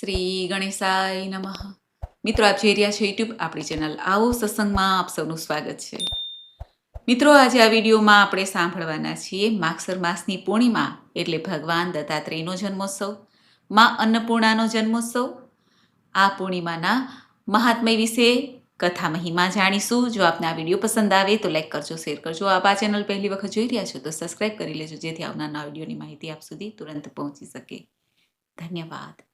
શ્રી ગણેશાય નમઃ. મિત્રો, આપ જોઈ રહ્યા છો યુટ્યુબ આપણી ચેનલ આવો સત્સંગમાં આપ સૌનું સ્વાગત છે. મિત્રો, આજે આ વિડીયોમાં આપણે સાંભળવાના છીએ માગસર માસની પૂર્ણિમા એટલે ભગવાન દત્તાત્રેયનો જન્મોત્સવ, માં અન્નપૂર્ણાનો જન્મોત્સવ. આ પૂર્ણિમાના મહાત્મય વિશે કથા મહિમા જાણીશું. જો આપને આ વીડિયો પસંદ આવે તો લાઈક કરજો, શેર કરજો. આપ આ ચેનલ પહેલી વખત જોઈ રહ્યા છો તો સબસ્ક્રાઈબ કરી લેજો, જેથી આવનારના વિડીયોની માહિતી આપ સુધી તુરંત પહોંચી શકે. ધન્યવાદ.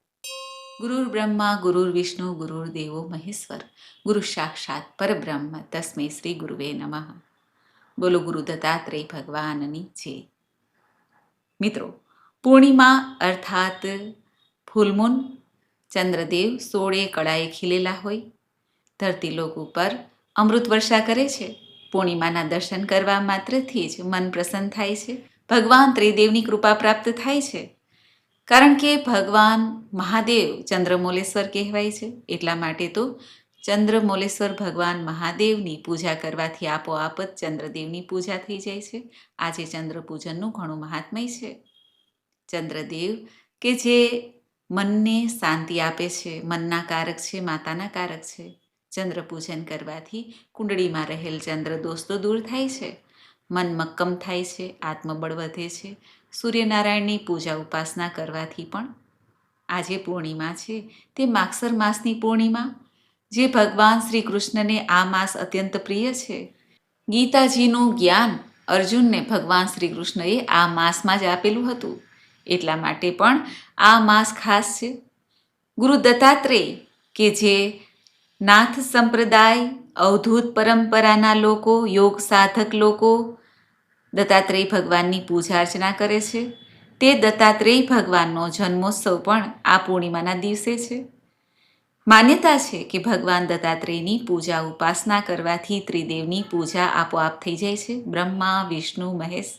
ગુરુર બ્રહ્મા, ગુરુર વિષ્ણુ, ગુરુર દેવો, મહેશ્વર. ગુરુ સાક્ષાત પરબ્રહ્મ. તસ્મે શ્રી ગુરુવે નમઃ. બોલો ગુરુ દત્તાત્રેય ભગવાનની છે મિત્રો, પૂર્ણિમા અર્થાત ફૂલમૂન ચંદ્રદેવ સોળે કળાએ ખીલેલા હોય. ધરતી લોક ઉપર અમૃત વર્ષા કરે છે. પૂર્ણિમાના દર્શન કરવા માત્રથી જ મન પ્રસન્ન થાય છે. ભગવાન ત્રિદેવની કૃપા પ્રાપ્ત થાય છે. કારણ કે ભગવાન મહાદેવ ચંદ્રમોલેશ્વર કહેવાય છે. એટલા માટે તો ચંદ્રમોલેશ્વર ભગવાન મહાદેવની પૂજા કરવાથી આપોઆપ જ ચંદ્રદેવની પૂજા થઈ જાય છે. આજે ચંદ્ર પૂજનનું ઘણું મહાત્મય છે. ચંદ્રદેવ કે જે મનને શાંતિ આપે છે, મનના કારક છે, માતાના કારક છે ચંદ્ર પૂજન કરવાથી કુંડળીમાં રહેલ ચંદ્ર દોષ તો દૂર થાય છે. મન મક્કમ થાય છે, આત્મબળ વધે છે. સૂર્યનારાયણની પૂજા ઉપાસના કરવાથી પણ આજે પૂર્ણિમા છે. તે માગસર માસની પૂર્ણિમા, જે ભગવાન શ્રી કૃષ્ણને આ માસ અત્યંત પ્રિય છે. ગીતાજીનું જ્ઞાન અર્જુનને ભગવાન શ્રી કૃષ્ણએ આ માસમાં જ આપેલું હતું. એટલા માટે પણ આ માસ ખાસ છે. ગુરુ દત્તાત્રેય, કે જે નાથ સંપ્રદાય, અવધૂત પરંપરાના લોકો, યોગ સાધક લોકો દત્તાત્રેય ભગવાનની પૂજા અર્ચના કરે છે. તે દત્તાત્રેય ભગવાનનો જન્મોત્સવ પણ આ પૂર્ણિમાના દિવસે છે. માન્યતા છે કે ભગવાન દત્તાત્રેયની પૂજા ઉપાસના કરવાથી ત્રિદેવની પૂજા આપોઆપ થઈ જાય છે. બ્રહ્મા, વિષ્ણુ, મહેશ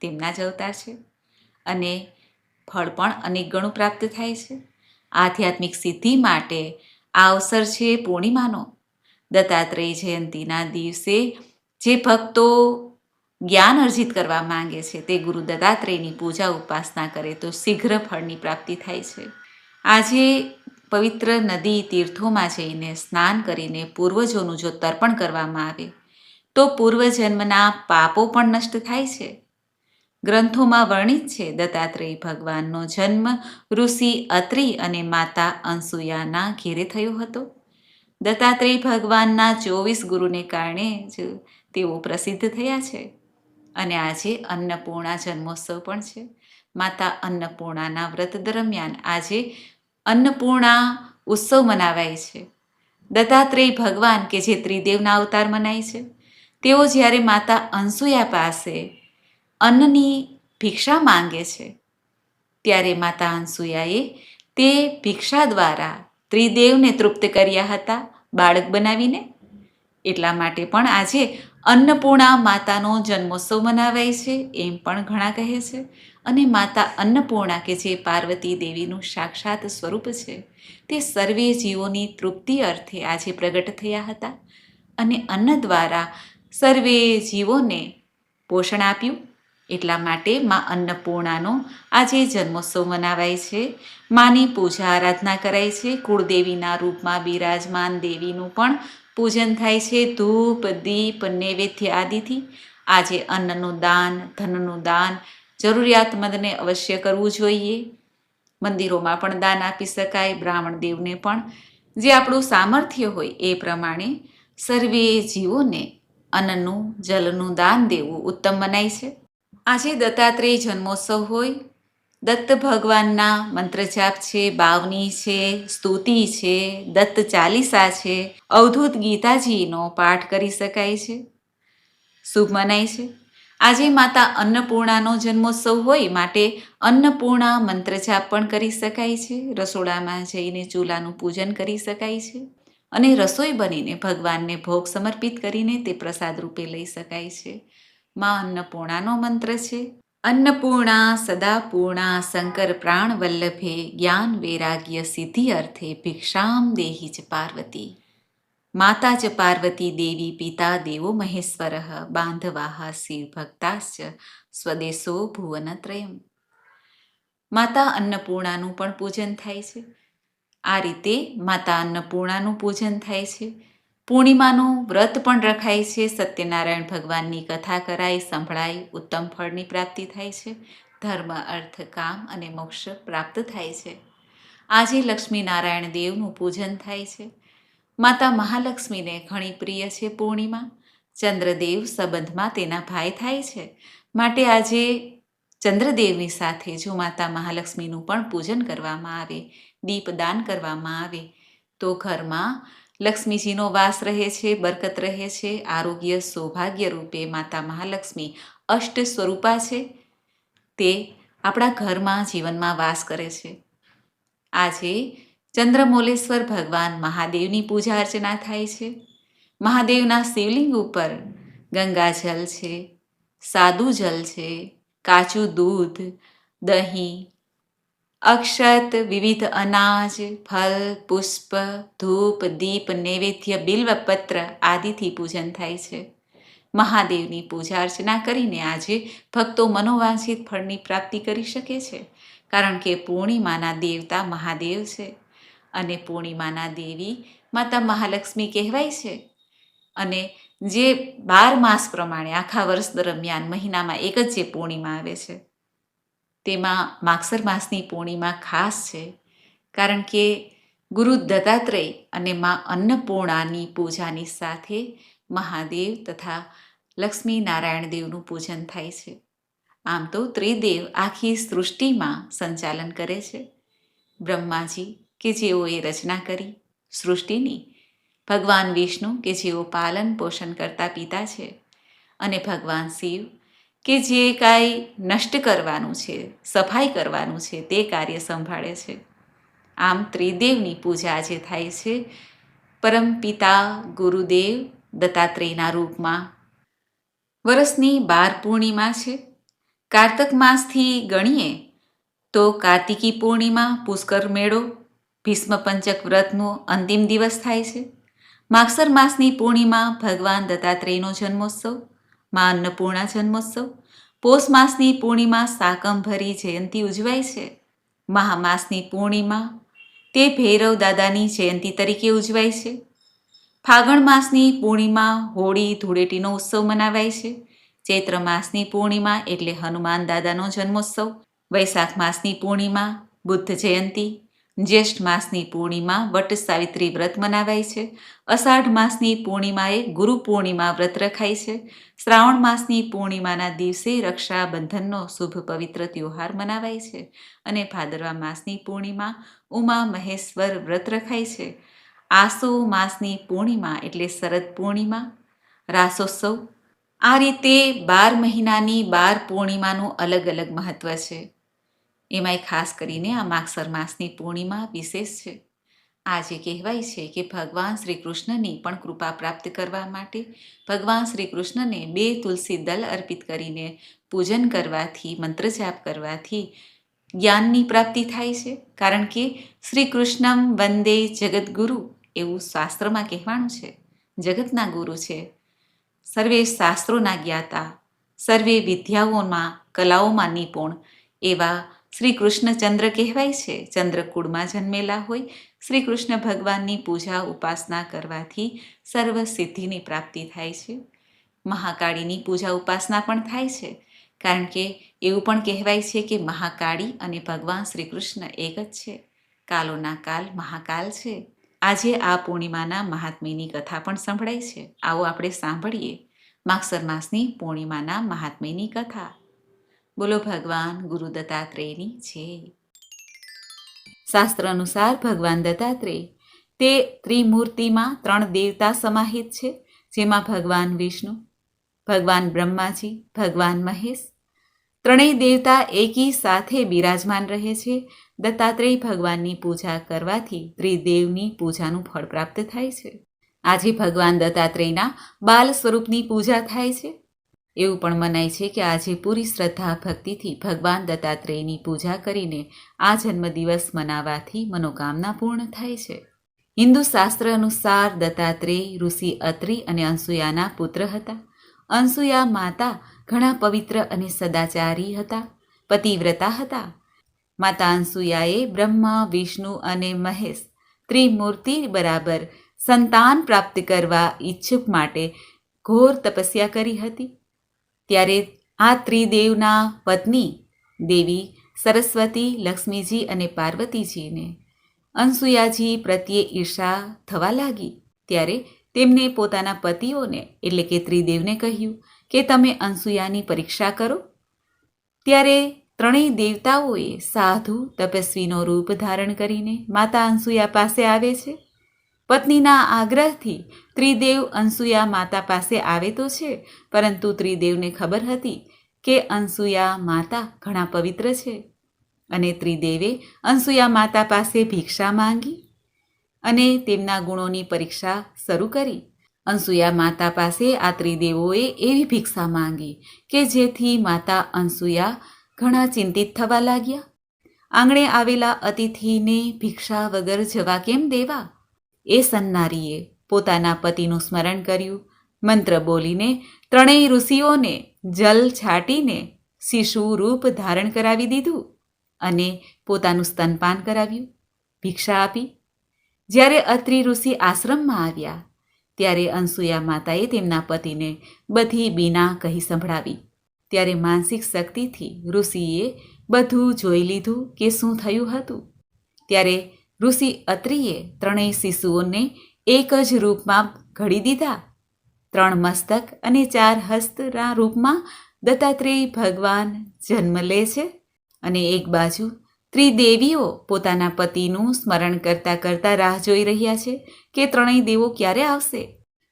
તેમના જ અવતાર છે અને ફળ પણ અનેક ગણું પ્રાપ્ત થાય છે. આધ્યાત્મિક સિદ્ધિ માટે આ અવસર છે પૂર્ણિમાનો. દત્તાત્રેય જયંતીના દિવસે જે ભક્તો જ્ઞાન અર્જિત કરવા માંગે છે તે ગુરુ દત્તાત્રેયની પૂજા ઉપાસના કરે તો શીઘ્ર ફળની પ્રાપ્તિ થાય છે. આજે પવિત્ર નદી તીર્થોમાં જઈને સ્નાન કરીને પૂર્વજોનું જો તર્પણ કરવામાં આવે, તો પૂર્વજન્મના પાપો પણ નષ્ટ થાય છે. ગ્રંથોમાં વર્ણિત છે, દત્તાત્રેય ભગવાનનો જન્મ ઋષિ અત્રિ અને માતા અંસુયાના ઘેરે થયો હતો. દત્તાત્રેય ભગવાનના ચોવીસ ગુરુને કારણે જ તેઓ પ્રસિદ્ધ થયા છે. અને આજે અન્નપૂર્ણા જન્મોત્સવ પણ છે, માતા અન્નપૂર્ણાના વ્રત દરમિયાન આજે અન્નપૂર્ણા ઉત્સવ મનાવાય છે. દત્તાત્રેય ભગવાન કે જે ત્રિદેવના અવતાર મનાય છે, તેઓ જ્યારે માતા અંસુયા પાસે અન્નની ભિક્ષા માંગે છે, ત્યારે માતા અંસુયાએ તે ભિક્ષા દ્વારા ત્રિદેવને તૃપ્ત કર્યા હતા બાળક બનાવીને. એટલા માટે પણ આજે અન્નપૂર્ણા માતાનો જન્મોત્સવ મનાવાય છે, એમ પણ ઘણા કહે છે. અને માતા અન્નપૂર્ણા કે જે પાર્વતી દેવીનું સાક્ષાત સ્વરૂપ છે, તે સર્વે જીવોની તૃપ્તિ અર્થે આજે પ્રગટ થયા હતા. અને અન્ન દ્વારા સર્વે જીવોને પોષણ આપ્યું. એટલા માટે મા અન્નપૂર્ણાનો આજે જન્મોત્સવ મનાવાય છે. માની પૂજા આરાધના કરાય છે. કુળદેવીના રૂપમાં બિરાજમાન દેવીનું પણ પૂજન થાય છે ધૂપ, દીપ, નૈવેદ્ય આદિથી. આજે અન્નનું દાન, ધનનું દાન જરૂરિયાતમંદને અવશ્ય કરવું જોઈએ. મંદિરોમાં પણ દાન આપી શકાય, બ્રાહ્મણ દેવને પણ. જે આપણું સામર્થ્ય હોય એ પ્રમાણે સર્વે જીવોને અન્નનું, જલનું દાન દેવું ઉત્તમ મનાય છે. આજે દત્તાત્રેય જન્મોત્સવ હોય દત્ત ભગવાનના મંત્રજાપ છે, બાવની છે, સ્તુતિ છે, દત્ત ચાલીસા છે, અવધૂત ગીતાજીનો પાઠ કરી શકાય છે. શુભ મનાય છે. આજે માતા અન્નપૂર્ણાનો જન્મોત્સવ હોય માટે અન્નપૂર્ણા મંત્ર જાપ પણ કરી શકાય છે. રસોડામાં જઈને ચૂલાનું પૂજન કરી શકાય છે અને રસોઈ બનીને ભગવાનને ભોગ સમર્પિત કરીને તે પ્રસાદ રૂપે લઈ શકાય છે. માં અન્નપૂર્ણાનો મંત્ર છે. અન્નપૂર્ણા સદા પૂર્ણા શંકર પ્રાણ વલ્લભે જ્ઞાન વૈરાગ્ય સિદ્ધિ અર્થે ભિક્ષામ દેહી જ પાર્વતી. માતા ચ પાર્વતી દેવી પિતા દેવો મહેશ્વર બાંધવા શિવ ભક્તાશ્ચ સ્વદેશો ભુવનત્રયમ માતા અન્નપૂર્ણાનું પણ પૂજન થાય છે. આ રીતે માતા અન્નપૂર્ણાનું પૂજન થાય છે. પૂર્ણિમાનું વ્રત પણ રખાય છે. સત્યનારાયણ ભગવાનની કથા કરાય સંભળાય ઉત્તમ ફળની પ્રાપ્તિ થાય છે. ધર્મ, અર્થ, કામ અને મોક્ષ પ્રાપ્ત થાય છે. આજે લક્ષ્મીનારાયણ દેવનું પૂજન થાય છે. માતા મહાલક્ષ્મીને ઘણી પ્રિય છે પૂર્ણિમા. ચંદ્રદેવ સંબંધમાં તેના ભાઈ થાય છે. માટે આજે ચંદ્રદેવની સાથે જો માતા મહાલક્ષ્મીનું પણ પૂજન કરવામાં આવે, દીપદાન કરવામાં આવે, તો ઘરમાં લક્ષ્મીજીનો વાસ રહે છે, બરકત રહે છે, આરોગ્ય સૌભાગ્ય રૂપે માતા મહાલક્ષ્મી અષ્ટ સ્વરૂપા છે. તે આપણા ઘરમાં જીવનમાં વાસ કરે છે. આજે ચંદ્રમૌલેશ્વર ભગવાન મહાદેવની પૂજા અર્ચના થાય છે. મહાદેવના શિવલિંગ ઉપર ગંગાજલ છે, સાદું જલ છે, કાચું દૂધ, દહીં અક્ષત, વિવિધ અનાજ ફલ પુષ્પ, ધૂપ, દીપ, નૈવેદ્ય, બિલ્વપત્ર આદિથી પૂજન થાય છે. મહાદેવની પૂજા અર્ચના કરીને આજે ભક્તો મનોવાંછિત ફળની પ્રાપ્તિ કરી શકે છે, કારણ કે પૂર્ણિમાના દેવતા મહાદેવ છે અને પૂર્ણિમાના દેવી માતા મહાલક્ષ્મી કહેવાય છે. અને જે બાર માસ પ્રમાણે આખા વર્ષ દરમિયાન મહિનામાં એક જ જે પૂર્ણિમા આવે છે તેમાં માગસર માસની પૂર્ણિમા ખાસ છે, કારણ કે ગુરુ દત્તાત્રેય અને મા અન્નપૂર્ણાની પૂજાની સાથે મહાદેવ તથા લક્ષ્મી નારાયણ દેવનું પૂજન થાય છે. આમ તો ત્રિદેવ આખી સૃષ્ટિમાં સંચાલન કરે છે. બ્રહ્માજી કે જેઓએ રચના કરી, સૃષ્ટિની, ભગવાન વિષ્ણુ કે જેઓ પાલન પોષણ કરતા પિતા છે, અને ભગવાન શિવ કે જે કાંઈ નષ્ટ કરવાનું છે, સફાઈ કરવાનું છે, તે કાર્ય સંભાળે છે. આમ ત્રિદેવની પૂજા જે થાય છે. પરમ પિતા ગુરુદેવ દત્તાત્રેયના રૂપમાં. વરસની બાર પૂર્ણિમા છે. કાર્તક માસથી ગણીએ તો કાર્તિકી પૂર્ણિમા, પુષ્કર મેળો, ભીષ્મ પંચક વ્રતનો અંતિમ દિવસ થાય છે. માગસર માસની પૂર્ણિમા ભગવાન દત્તાત્રેયનો જન્મોત્સવ. મા અન્નપૂર્ણા જન્મોત્સવ પોષ માસની પૂર્ણિમા સાકંભરી જયંતી ઉજવાય છે. મહામાસની પૂર્ણિમા તે ભૈરવ દાદાની જયંતી તરીકે ઉજવાય છે. ફાગણ માસની પૂર્ણિમા હોળી ધૂળેટીનો ઉત્સવ મનાવાય છે. ચૈત્ર માસની પૂર્ણિમા એટલે હનુમાન દાદાનો જન્મોત્સવ. વૈશાખ માસની પૂર્ણિમા બુદ્ધ જયંતી. જ્યેષ્ઠ માસની પૂર્ણિમા વટ સાવિત્રી વ્રત મનાવાય છે. અષાઢ માસની પૂર્ણિમાએ ગુરુ પૂર્ણિમા વ્રત રખાય છે. શ્રાવણ માસની પૂર્ણિમાના દિવસે રક્ષાબંધનનો શુભ પવિત્ર તહેવાર મનાવાય છે અને ભાદરવા માસની પૂર્ણિમા ઉમા મહેશ્વર વ્રત રખાય છે. આસો માસની પૂર્ણિમા એટલે શરદ પૂર્ણિમા. રાસોત્સવ. આ રીતે બાર મહિનાની બાર પૂર્ણિમાનું અલગ અલગ મહત્વ છે. એમાંય ખાસ કરીને આ માગસર માસની પૂર્ણિમા વિશેષ છે. આજે કહેવાય છે કે ભગવાન શ્રી કૃષ્ણની પણ કૃપા પ્રાપ્ત કરવા માટે ભગવાન શ્રી કૃષ્ણને બે તુલસી દલ અર્પિત કરીને પૂજન કરવાથી મંત્ર જાપ કરવાથી જ્ઞાનની પ્રાપ્તિ થાય છે. કારણ કે શ્રી કૃષ્ણમ વંદે જગદગુરુ એવું શાસ્ત્રમાં કહેવાનું છે. જગતના ગુરુ છે. સર્વે શાસ્ત્રોના જ્ઞાતા, સર્વે વિદ્યાઓમાં, કલાઓમાં નિપુણ એવા શ્રી કૃષ્ણચંદ્ર કહેવાય છે. ચંદ્રકુળમાં જન્મેલા હોય શ્રી કૃષ્ણ ભગવાનની પૂજા ઉપાસના કરવાથી સર્વ સિદ્ધિની પ્રાપ્તિ થાય છે. મહાકાળીની પૂજા ઉપાસના પણ થાય છે. કારણ કે એવું પણ કહેવાય છે કે મહાકાળી અને ભગવાન શ્રી કૃષ્ણ એક જ છે. કાલોના કાલ મહાકાલ છે. આજે આ પૂર્ણિમાના મહાત્મ્યની કથા પણ સંભળાય છે. આવો આપણે સાંભળીએ. માગસર માસની પૂર્ણિમાના મહાત્મ્યની કથા. બોલો ભગવાન, ગુરુ દત્તાત્રેયની છે. શાસ્ત્ર અનુસાર ભગવાન દત્તાત્રેય તે ત્રિમૂર્તિમાં ત્રણ દેવતા સમાહિત છે, જેમાં ભગવાન વિષ્ણુ, ભગવાન બ્રહ્માજી, ભગવાન મહેશ, ત્રણેય દેવતા એકી સાથે બિરાજમાન રહે છે. દત્તાત્રેય ભગવાનની પૂજા કરવાથી ત્રિદેવની પૂજાનું ફળ પ્રાપ્ત થાય છે. આજે ભગવાન દત્તાત્રેયના બાલ સ્વરૂપની પૂજા થાય છે. એવું પણ મનાય છે કે આજે પૂરી શ્રદ્ધા ભક્તિથી ભગવાન દત્તાત્રેયની પૂજા કરીને આ જન્મદિવસ મનાવાથી મનોકામના પૂર્ણ થાય છે. હિન્દુ શાસ્ત્ર અનુસાર દત્તાત્રેય, ઋષિ અત્રિ અને અંસુયાના પુત્ર હતા. અંસુયા માતા ઘણા પવિત્ર અને સદાચારી હતા. પતિવ્રતા હતા. માતા અંસુયાએ બ્રહ્મા, વિષ્ણુ અને મહેશ ત્રિમૂર્તિ બરાબર સંતાન પ્રાપ્ત કરવા ઈચ્છુક માટે ઘોર તપસ્યા કરી હતી. ત્યારે આ ત્રિદેવના પત્ની દેવી સરસ્વતી, લક્ષ્મીજી અને પાર્વતીજીને અનસુયાજી પ્રત્યે ઈર્ષા થવા લાગી. ત્યારે તેમને પોતાના પતિઓને એટલે કે ત્રિદેવને કહ્યું કે તમે અનસુયાની પરીક્ષા કરો. ત્યારે ત્રણેય દેવતાઓએ સાધુ, તપસ્વીનો રૂપ ધારણ કરીને માતા અનસુયા પાસે આવે છે. પત્નીના આગ્રહથી ત્રિદેવ અનસુયા માતા પાસે આવે તો છે, પરંતુ ત્રિદેવને ખબર હતી કે અનસુયા માતા ઘણા પવિત્ર છે. અને ત્રિદેવે અનસુયા માતા પાસે ભિક્ષા માંગી અને તેમના ગુણોની પરીક્ષા શરૂ કરી. અનસુયા માતા પાસે આ ત્રિદેવોએ એવી ભિક્ષા માંગી કે જેથી માતા અનસુયા ઘણા ચિંતિત થવા લાગ્યા. આંગણે આવેલા અતિથિને ભિક્ષા વગર જવા કેમ દેવા? એ સન્નારીએ પોતાના પતિનું સ્મરણ કર્યું. મંત્ર બોલીને ત્રણેય ઋષિઓને જલ છાટીને શિશુ રૂપ ધારણ કરાવી દીધું અને પોતાનું સ્તનપાન કરાવ્યું. ભિક્ષા આપી. જ્યારે અત્રિ ઋષિ આશ્રમમાં આવ્યા, ત્યારે અનસુયા માતાએ તેમના પતિને બધી બીના કહી સંભળાવી. ત્યારે માનસિક શક્તિથી ઋષિએ બધું જોઈ લીધું કે શું થયું હતું. ત્યારે ઋષિ અત્રિએ ત્રણેય શિશુઓને એક જ રૂપમાં ઘડી દીધા. ત્રણ મસ્તક અને ચાર હસ્તના રૂપમાં દત્તાત્રેય ભગવાન જન્મ લે છે. અને એક બાજુ ત્રિદેવીઓ પોતાના પતિનું સ્મરણ કરતા કરતા રાહ જોઈ રહ્યા છે કે ત્રણેય દેવો ક્યારે આવશે.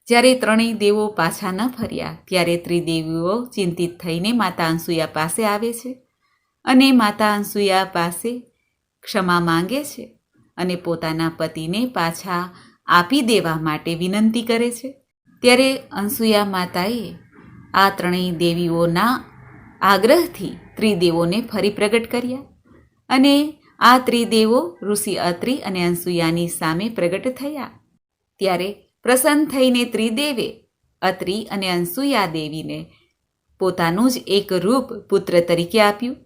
જ્યારે ત્રણેય દેવો પાછા ન ફર્યા, ત્યારે ત્રિદેવીઓ ચિંતિત થઈને માતા અંસુયા પાસે આવે છે અને માતા અંસુયા પાસે ક્ષમા માંગે છે અને પોતાના પતિને પાછા આપી દેવા માટે વિનંતી કરે છે. ત્યારે અંસુયા માતાએ આ ત્રણેય દેવીઓના આગ્રહથી ત્રિદેવોને ફરી પ્રગટ કર્યા અને આ ત્રિદેવો ઋષિ અત્રિ અને અંસુયાની સામે પ્રગટ થયા. ત્યારે પ્રસન્ન થઈને ત્રિદેવે અત્રિ અને અંસુયા દેવીને પોતાનું જ એક રૂપ પુત્ર તરીકે આપ્યું.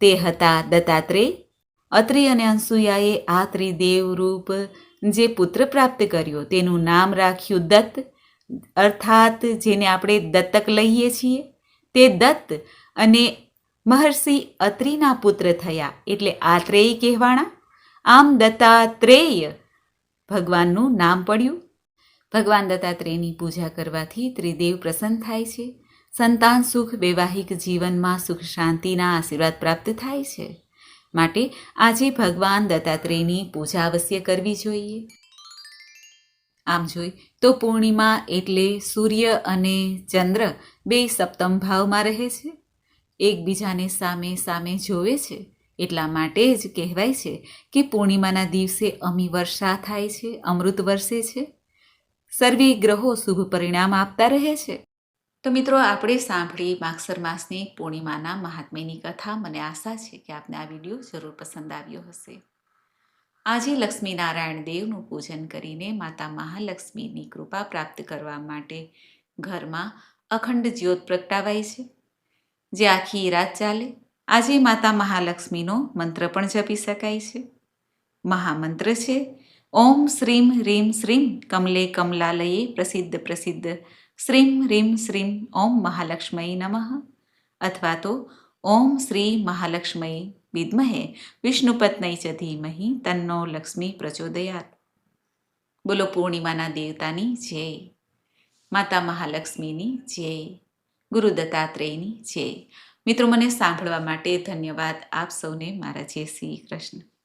તે હતા દત્તાત્રેય. અત્રિ અને અંસુયાએ આ ત્રિદેવ રૂપ જે પુત્ર પ્રાપ્ત કર્યો તેનું નામ રાખ્યું દત્ત, અર્થાત જેને આપણે દત્તક લઈએ છીએ. તે દત્ત અને મહર્ષિ અત્રિના પુત્ર થયા, એટલે આત્રેય કહેવાણા. આમ દત્તાત્રેય ભગવાનનું નામ પડ્યું. ભગવાન દત્તાત્રેયની પૂજા કરવાથી ત્રિદેવ પ્રસન્ન થાય છે. સંતાન સુખ, વૈવાહિક જીવનમાં સુખ, શાંતિના આશીર્વાદ પ્રાપ્ત થાય છે. માટે આજે ભગવાન દત્તાત્રેયની પૂજા અવશ્ય કરવી જોઈએ. આમ જોઈ તો પૂર્ણિમા એટલે સૂર્ય અને ચંદ્ર બે સપ્તમ ભાવમાં રહે છે. એકબીજાને સામે સામે જોવે છે. એટલા માટે જ કહેવાય છે કે પૂર્ણિમાના દિવસે અમી વર્ષા થાય છે, અમૃત વર્ષે છે. સર્વે ગ્રહો શુભ પરિણામ આપતા રહે છે. તો મિત્રો, આપણે સાંભળી માગસર માસની પૂર્ણિમાના મહાત્મ્યની કથા. મને આશા છે કે આપને આ વીડિયો જરૂર પસંદ આવ્યો હશે. આજે લક્ષ્મીનારાયણ દેવનું પૂજન કરીને માતા મહાલક્ષ્મીની કૃપા પ્રાપ્ત કરવા માટે ઘરમાં અખંડ જ્યોત પ્રગટાવાય છે. જે આખી રાત ચાલે. આજે માતા મહાલક્ષ્મીનો મંત્ર પણ જપી શકાય છે. મહામંત્ર છે, ઓમ શ્રીમ, રીમ શ્રીમ, કમલે કમલાલયે પ્રસિદ્ધ પ્રસિદ્ધ શ્રીમ રીમ શ્રીમ ઓમ મહાલક્ષ્મયી નમઃ. અથવા તો ઓમ શ્રી મહાલક્ષ્મય વિદ્મહે વિષ્ણુપત્નય ચ ધીમહિ તન્નો લક્ષ્મી પ્રચોદયાત. બોલો પૂર્ણિમાના દેવતાની જય. માતા મહાલક્ષ્મીની જય. ગુરુ દત્તાત્રેયની જય. મિત્રો, મને સાંભળવા માટે ધન્યવાદ આપ સૌને, મારા જય શ્રી કૃષ્ણ.